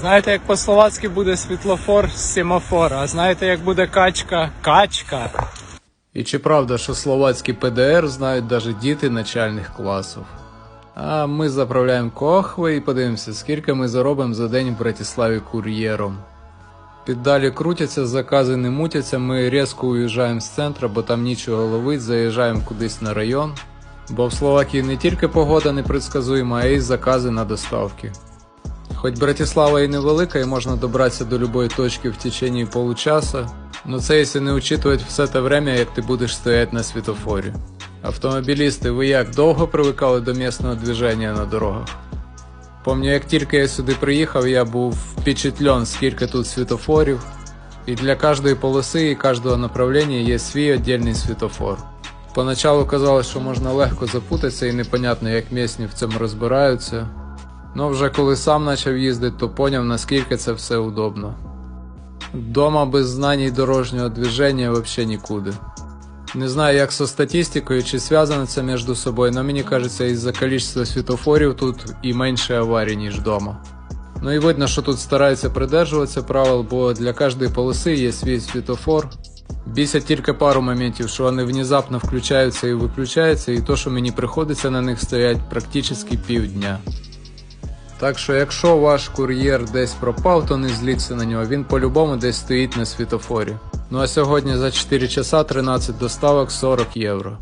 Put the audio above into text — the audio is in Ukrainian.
Знаєте, як по-словацьки буде світлофор семафор, а знаєте, як буде качка качка. І чи правда, що словацький ПДР знають навіть діти начальних класів? А ми заправляємо кохви і подивимося, скільки ми заробимо за день в Братиславі кур'єром. Піддалі крутяться, закази не мутяться, ми різко уїжджаємо з центру, бо там нічого ловить, заїжджаємо кудись на район. Бо в Словакії не тільки погода непредсказуема, а й закази на доставки. Хоч Братислава і невелика, і можна добратися до любої точки в течение получаса, но це якщо не учитувати все те время, як ти будеш стояти на світофорі. Автомобілісти, ви як довго привикали до місного движення на дорогах? Помню, як тільки я сюди приїхав, я був впечатлен, скільки тут світофорів, і для кожної полоси і кожного направлення є свій віддільний світофор. Поначалу казалось, що можна легко запутатися і непонятно, як місні в цьому розбираються. Но вже коли сам почав їздити, то поняв, наскільки це все удобно. Дома без знань дорожнього движення взагалі нікуди. Не знаю, як со статистикою, чи зв'язано це між собою, але мені кажеться, із-за кількості світофорів тут і менше аварій, ніж вдома. Ну і видно, що тут стараються придержуватися правил, бо для кожної полоси є свій світофор. Бісять тільки пару моментів, що вони внезапно включаються і виключаються, і то, що мені приходиться на них стоять практично півдня. Так що, якщо ваш кур'єр десь пропав, то не зліться на нього, він по-любому десь стоїть на світофорі. Ну а сьогодні за 4 часа 13 доставок 40 євро.